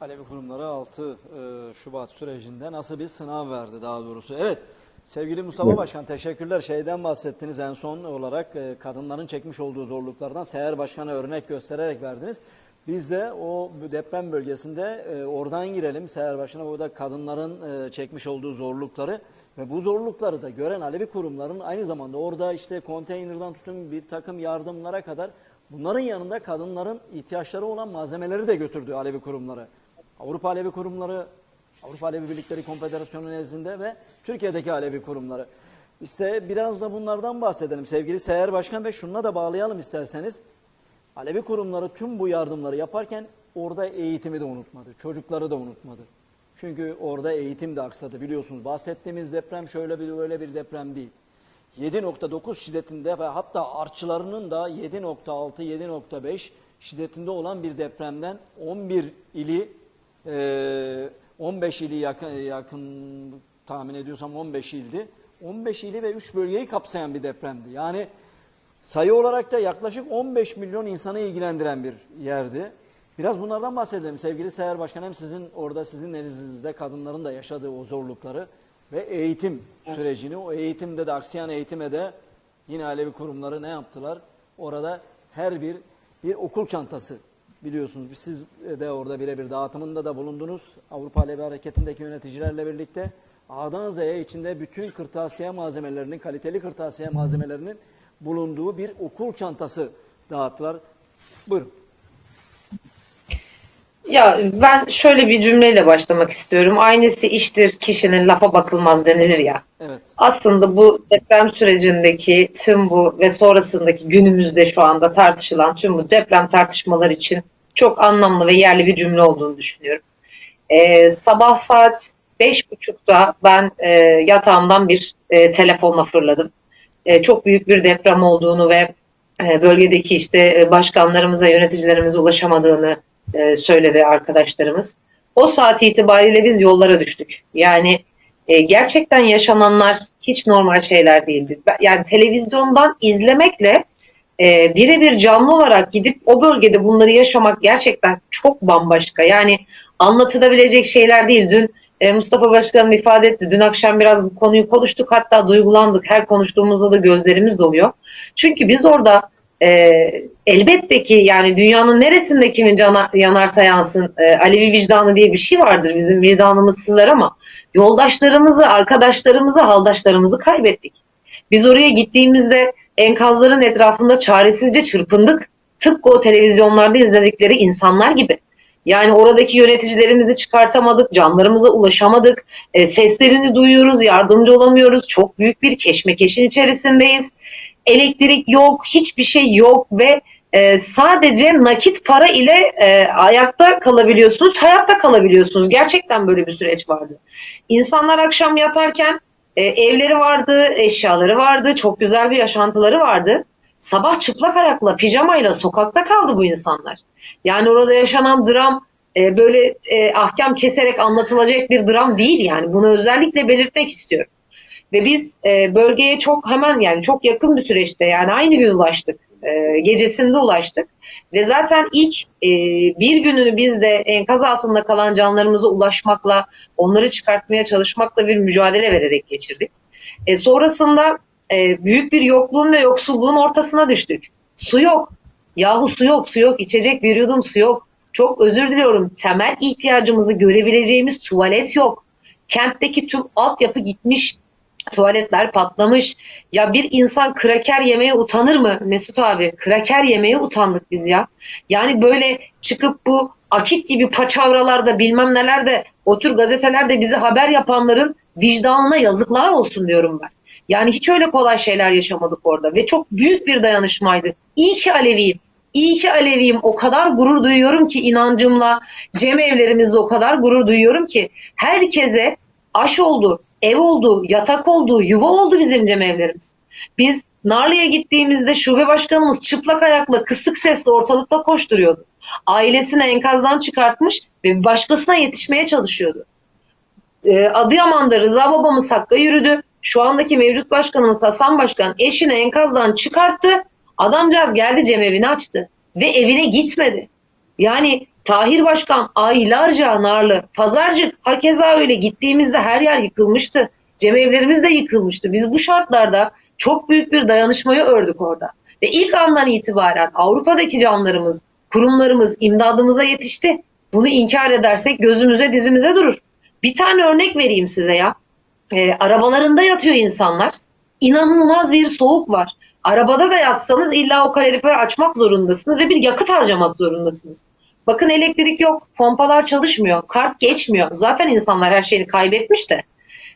Alevi kurumları 6 e, Şubat sürecinde nasıl bir sınav verdi daha doğrusu. Evet sevgili Mustafa Başkan teşekkürler. Şeyden bahsettiniz en son olarak e, kadınların çekmiş olduğu zorluklardan Seher Başkan'a örnek göstererek verdiniz. Biz de o deprem bölgesinde e, oradan girelim. Seher Başkan'a burada kadınların e, çekmiş olduğu zorlukları ve bu zorlukları da gören Alevi kurumların aynı zamanda orada işte konteynerden tutun bir takım yardımlara kadar bunların yanında kadınların ihtiyaçları olan malzemeleri de götürdü Alevi kurumları. Avrupa Alevi kurumları, Avrupa Alevi Birlikleri Konfederasyonu nezdinde ve Türkiye'deki Alevi kurumları. İşte biraz da bunlardan bahsedelim sevgili Seher Başkan ve şununla da bağlayalım isterseniz. Alevi kurumları tüm bu yardımları yaparken orada eğitimi de unutmadı. Çocukları da unutmadı. Çünkü orada eğitim de aksadı biliyorsunuz. Bahsettiğimiz deprem şöyle bir öyle bir deprem değil. 7.9 şiddetinde ve hatta artçılarının da 7.6 7.5 şiddetinde olan bir depremden 11 ili e, 15 ili yakın, yakın tahmin ediyorsam 15 ildi. 15 ili ve 3 bölgeyi kapsayan bir depremdi. Yani sayı olarak da yaklaşık 15 milyon insanı ilgilendiren bir yerdi. Biraz bunlardan bahsedelim sevgili Seher Başkan. Hem sizin orada sizin elinizde kadınların da yaşadığı o zorlukları ve eğitim sürecini, o eğitimde de aksayan eğitime de yine Alevi kurumları ne yaptılar? Orada her bir bir okul çantası biliyorsunuz. Siz de orada birebir dağıtımında da bulundunuz. Avrupa Alevi Hareketi'ndeki yöneticilerle birlikte A'dan Z'ye içinde bütün kırtasiye malzemelerinin, kaliteli kırtasiye malzemelerinin bulunduğu bir okul çantası dağıttılar. Buyurun. Ya ben şöyle bir cümleyle başlamak istiyorum. Aynısı iştir kişinin lafa bakılmaz denilir ya. Evet. Aslında bu deprem sürecindeki tüm bu ve sonrasındaki günümüzde şu anda tartışılan tüm bu deprem tartışmalar için çok anlamlı ve yerli bir cümle olduğunu düşünüyorum. Ee, sabah saat beş buçukta ben e, yatağımdan bir e, telefonla fırladım. E, çok büyük bir deprem olduğunu ve e, bölgedeki işte e, başkanlarımıza, yöneticilerimize ulaşamadığını e, söyledi arkadaşlarımız. O saat itibariyle biz yollara düştük. Yani e, gerçekten yaşananlar hiç normal şeyler değildi. Yani televizyondan izlemekle e, birebir canlı olarak gidip o bölgede bunları yaşamak gerçekten çok bambaşka. Yani anlatılabilecek şeyler değil. Dün e, Mustafa Başkanım ifade etti. Dün akşam biraz bu konuyu konuştuk. Hatta duygulandık. Her konuştuğumuzda da gözlerimiz doluyor. Çünkü biz orada e, elbette ki yani dünyanın neresinde kimin cana, yanarsa yansın e, Alevi vicdanı diye bir şey vardır. Bizim vicdanımız sızlar ama yoldaşlarımızı, arkadaşlarımızı, haldaşlarımızı kaybettik. Biz oraya gittiğimizde enkazların etrafında çaresizce çırpındık. Tıpkı o televizyonlarda izledikleri insanlar gibi. Yani oradaki yöneticilerimizi çıkartamadık, canlarımıza ulaşamadık, e, seslerini duyuyoruz, yardımcı olamıyoruz. Çok büyük bir keşmekeşin içerisindeyiz. Elektrik yok, hiçbir şey yok ve e, sadece nakit para ile e, ayakta kalabiliyorsunuz, hayatta kalabiliyorsunuz. Gerçekten böyle bir süreç vardı. İnsanlar akşam yatarken e, evleri vardı, eşyaları vardı, çok güzel bir yaşantıları vardı. Sabah çıplak ayakla, pijamayla sokakta kaldı bu insanlar. Yani orada yaşanan dram e, böyle e, ahkam keserek anlatılacak bir dram değil yani. Bunu özellikle belirtmek istiyorum. Ve biz e, bölgeye çok hemen yani çok yakın bir süreçte yani aynı gün ulaştık. E, gecesinde ulaştık. Ve zaten ilk e, bir gününü biz de enkaz altında kalan canlarımıza ulaşmakla, onları çıkartmaya çalışmakla bir mücadele vererek geçirdik. E, sonrasında e, büyük bir yokluğun ve yoksulluğun ortasına düştük. Su yok. Yahu su yok, su yok. İçecek bir yudum su yok. Çok özür diliyorum. Temel ihtiyacımızı görebileceğimiz tuvalet yok. Kentteki tüm altyapı gitmiş. Tuvaletler patlamış. Ya bir insan kraker yemeye utanır mı Mesut abi? Kraker yemeye utandık biz ya. Yani böyle çıkıp bu akit gibi paçavralarda bilmem nelerde o tür gazetelerde bizi haber yapanların vicdanına yazıklar olsun diyorum ben. Yani hiç öyle kolay şeyler yaşamadık orada ve çok büyük bir dayanışmaydı. İyi ki Aleviyim. İyi ki Aleviyim. O kadar gurur duyuyorum ki inancımla, cem evlerimizde o kadar gurur duyuyorum ki herkese aş oldu, ev oldu, yatak oldu, yuva oldu bizim cem evlerimiz. Biz Narlı'ya gittiğimizde şube başkanımız çıplak ayakla kısık sesle ortalıkta koşturuyordu. Ailesini enkazdan çıkartmış ve başkasına yetişmeye çalışıyordu. Ee, Adıyaman'da Rıza babamız Hakk'a yürüdü. Şu andaki mevcut başkanımız Hasan Başkan eşini enkazdan çıkarttı. Adamcağız geldi cemevini açtı ve evine gitmedi. Yani Tahir Başkan aylarca narlı. Pazarcık hakeza öyle. Gittiğimizde her yer yıkılmıştı. Cemevlerimiz de yıkılmıştı. Biz bu şartlarda çok büyük bir dayanışmayı ördük orada. Ve ilk andan itibaren Avrupa'daki canlarımız, kurumlarımız imdadımıza yetişti. Bunu inkar edersek gözümüze dizimize durur. Bir tane örnek vereyim size ya. Ee, arabalarında yatıyor insanlar. İnanılmaz bir soğuk var. Arabada da yatsanız illa o kaloriferi açmak zorundasınız ve bir yakıt harcamak zorundasınız. Bakın elektrik yok, pompalar çalışmıyor, kart geçmiyor. Zaten insanlar her şeyini kaybetmiş de.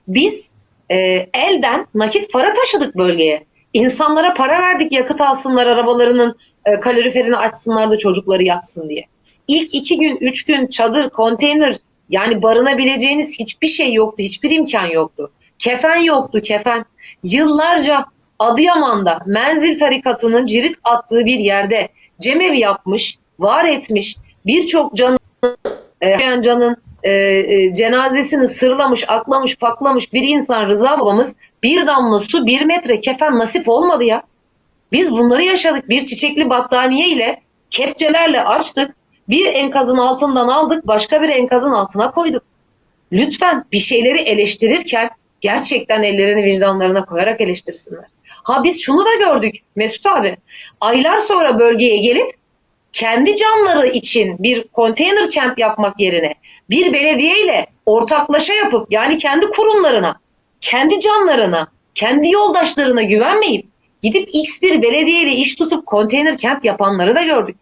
Biz e, elden nakit para taşıdık bölgeye. İnsanlara para verdik yakıt alsınlar arabalarının e, kaloriferini açsınlar da çocukları yatsın diye. İlk iki gün, üç gün çadır, konteyner yani barınabileceğiniz hiçbir şey yoktu, hiçbir imkan yoktu. Kefen yoktu, kefen. Yıllarca Adıyaman'da menzil tarikatının cirit attığı bir yerde cemevi yapmış, var etmiş, birçok canın, e, canın e, e, cenazesini sırlamış, aklamış, paklamış bir insan Rıza babamız bir damla su, bir metre kefen nasip olmadı ya. Biz bunları yaşadık. Bir çiçekli battaniye ile kepçelerle açtık. Bir enkazın altından aldık, başka bir enkazın altına koyduk. Lütfen bir şeyleri eleştirirken gerçekten ellerini vicdanlarına koyarak eleştirsinler. Ha biz şunu da gördük Mesut abi. Aylar sonra bölgeye gelip kendi canları için bir konteyner kent yapmak yerine bir belediye ile ortaklaşa yapıp yani kendi kurumlarına, kendi canlarına, kendi yoldaşlarına güvenmeyip gidip X bir belediye ile iş tutup konteyner kent yapanları da gördük.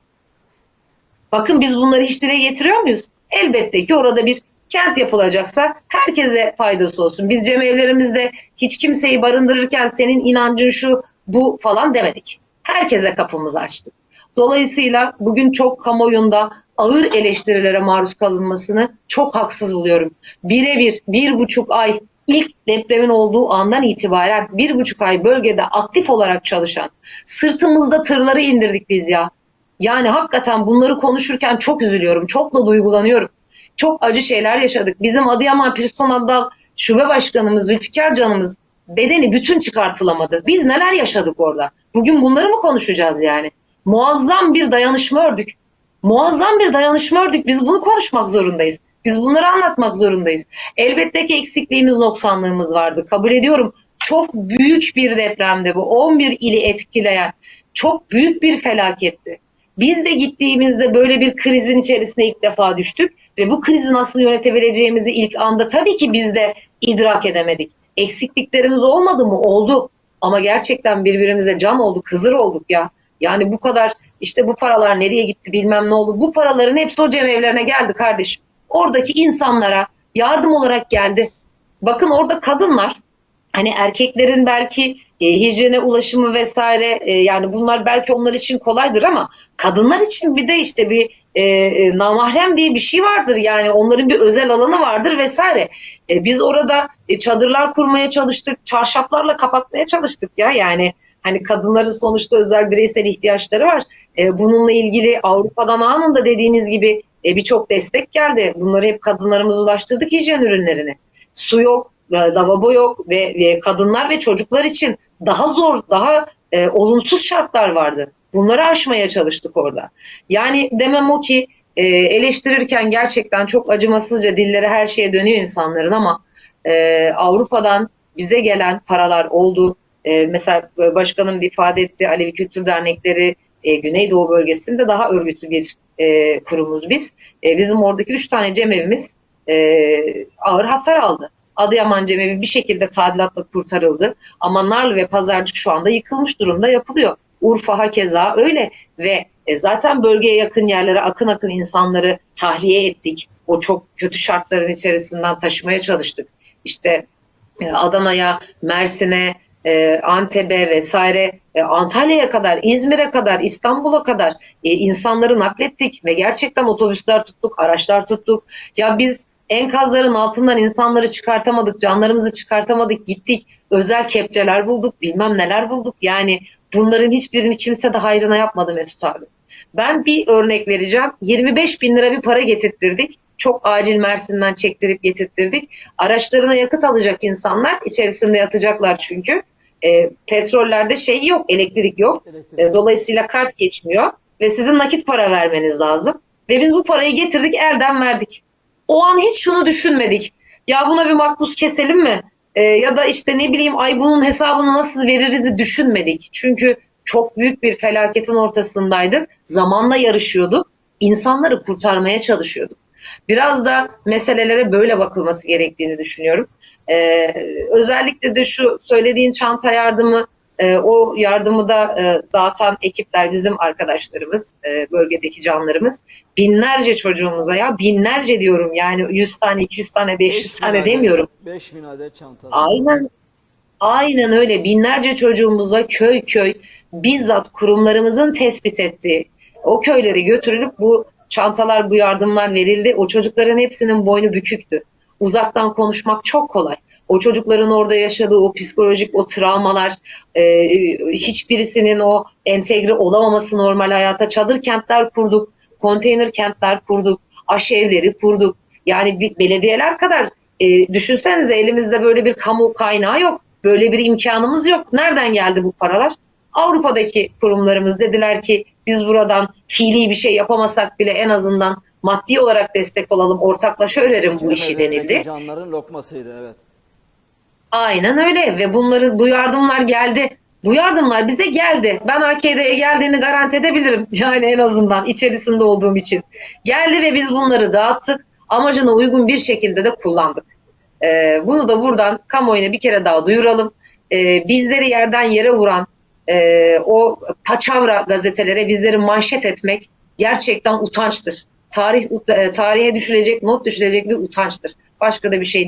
Bakın biz bunları hiç dile getiriyor muyuz? Elbette ki orada bir kent yapılacaksa herkese faydası olsun. Biz cemevlerimizde hiç kimseyi barındırırken senin inancın şu bu falan demedik. Herkese kapımızı açtık. Dolayısıyla bugün çok kamuoyunda ağır eleştirilere maruz kalınmasını çok haksız buluyorum. Birebir bir buçuk ay ilk depremin olduğu andan itibaren bir buçuk ay bölgede aktif olarak çalışan, sırtımızda tırları indirdik biz ya. Yani hakikaten bunları konuşurken çok üzülüyorum, çok da duygulanıyorum. Çok acı şeyler yaşadık. Bizim Adıyaman Piston Abdal Şube Başkanımız Zülfikar Canımız bedeni bütün çıkartılamadı. Biz neler yaşadık orada? Bugün bunları mı konuşacağız yani? Muazzam bir dayanışma ördük. Muazzam bir dayanışma ördük. Biz bunu konuşmak zorundayız. Biz bunları anlatmak zorundayız. Elbette ki eksikliğimiz, noksanlığımız vardı. Kabul ediyorum. Çok büyük bir depremde bu. 11 ili etkileyen çok büyük bir felaketti. Biz de gittiğimizde böyle bir krizin içerisine ilk defa düştük ve bu krizi nasıl yönetebileceğimizi ilk anda tabii ki biz de idrak edemedik. Eksikliklerimiz olmadı mı? Oldu. Ama gerçekten birbirimize can olduk, hızır olduk ya. Yani bu kadar işte bu paralar nereye gitti bilmem ne oldu. Bu paraların hepsi o cemevlerine geldi kardeşim. Oradaki insanlara yardım olarak geldi. Bakın orada kadınlar hani erkeklerin belki e, hijyene ulaşımı vesaire e, yani bunlar belki onlar için kolaydır ama kadınlar için bir de işte bir e, e, namahrem diye bir şey vardır yani onların bir özel alanı vardır vesaire. E, biz orada e, çadırlar kurmaya çalıştık, çarşaflarla kapatmaya çalıştık ya yani hani kadınların sonuçta özel bireysel ihtiyaçları var. E, bununla ilgili Avrupa'dan anında dediğiniz gibi e, birçok destek geldi. Bunları hep kadınlarımız ulaştırdık hijyen ürünlerini. Su yok, e, lavabo yok ve, ve kadınlar ve çocuklar için daha zor, daha e, olumsuz şartlar vardı. Bunları aşmaya çalıştık orada. Yani demem o ki e, eleştirirken gerçekten çok acımasızca dillere her şeye dönüyor insanların ama e, Avrupa'dan bize gelen paralar oldu. E, mesela başkanım da ifade etti Alevi Kültür Dernekleri e, Güneydoğu bölgesinde daha örgütlü bir e, kurumuz biz. E, bizim oradaki üç tane cemevimiz e, ağır hasar aldı. Adıyaman cemevi bir şekilde tadilatla kurtarıldı. Ama Narlı ve Pazarcık şu anda yıkılmış durumda yapılıyor. Urfa hakeza öyle ve e, zaten bölgeye yakın yerlere akın akın insanları tahliye ettik. O çok kötü şartların içerisinden taşımaya çalıştık. İşte e, Adana'ya, Mersin'e, e, Antep'e vesaire e, Antalya'ya kadar, İzmir'e kadar, İstanbul'a kadar e, insanları naklettik ve gerçekten otobüsler tuttuk, araçlar tuttuk. Ya biz enkazların altından insanları çıkartamadık, canlarımızı çıkartamadık, gittik. Özel kepçeler bulduk, bilmem neler bulduk. Yani bunların hiçbirini kimse de hayrına yapmadı Mesut abi. Ben bir örnek vereceğim. 25 bin lira bir para getirttirdik. Çok acil Mersin'den çektirip getirttirdik. Araçlarına yakıt alacak insanlar içerisinde yatacaklar çünkü. E, petrollerde şey yok, elektrik yok. Elektrik. E, dolayısıyla kart geçmiyor ve sizin nakit para vermeniz lazım. Ve biz bu parayı getirdik elden verdik. O an hiç şunu düşünmedik. Ya buna bir makbuz keselim mi? Ee, ya da işte ne bileyim ay bunun hesabını nasıl veririz düşünmedik. Çünkü çok büyük bir felaketin ortasındaydık. Zamanla yarışıyorduk. İnsanları kurtarmaya çalışıyorduk. Biraz da meselelere böyle bakılması gerektiğini düşünüyorum. Ee, özellikle de şu söylediğin çanta yardımı, e, o yardımı da e, dağıtan ekipler bizim arkadaşlarımız, e, bölgedeki canlarımız. Binlerce çocuğumuza ya binlerce diyorum yani 100 tane, 200 tane, 500 tane demiyorum. 5000 adet çanta. Aynen. Aynen öyle. Binlerce çocuğumuza köy köy bizzat kurumlarımızın tespit ettiği o köylere götürülüp bu çantalar, bu yardımlar verildi. O çocukların hepsinin boynu büküktü. Uzaktan konuşmak çok kolay. O çocukların orada yaşadığı o psikolojik o travmalar, e, hiçbirisinin o entegre olamaması normal hayata çadır kentler kurduk, konteyner kentler kurduk, aşevleri kurduk. Yani bir- belediyeler kadar e, düşünsenize elimizde böyle bir kamu kaynağı yok. Böyle bir imkanımız yok. Nereden geldi bu paralar? Avrupa'daki kurumlarımız dediler ki biz buradan fiili bir şey yapamasak bile en azından maddi olarak destek olalım, ortaklaşa örerim bu işi denildi. Canların lokmasıydı evet. Aynen öyle ve bunları bu yardımlar geldi. Bu yardımlar bize geldi. Ben AKD'ye geldiğini garanti edebilirim. Yani en azından içerisinde olduğum için. Geldi ve biz bunları dağıttık. Amacına uygun bir şekilde de kullandık. Ee, bunu da buradan kamuoyuna bir kere daha duyuralım. Ee, bizleri yerden yere vuran e, o paçavra gazetelere bizleri manşet etmek gerçekten utançtır. Tarih e, tarihe düşülecek, not düşülecek bir utançtır. Başka da bir şey değil.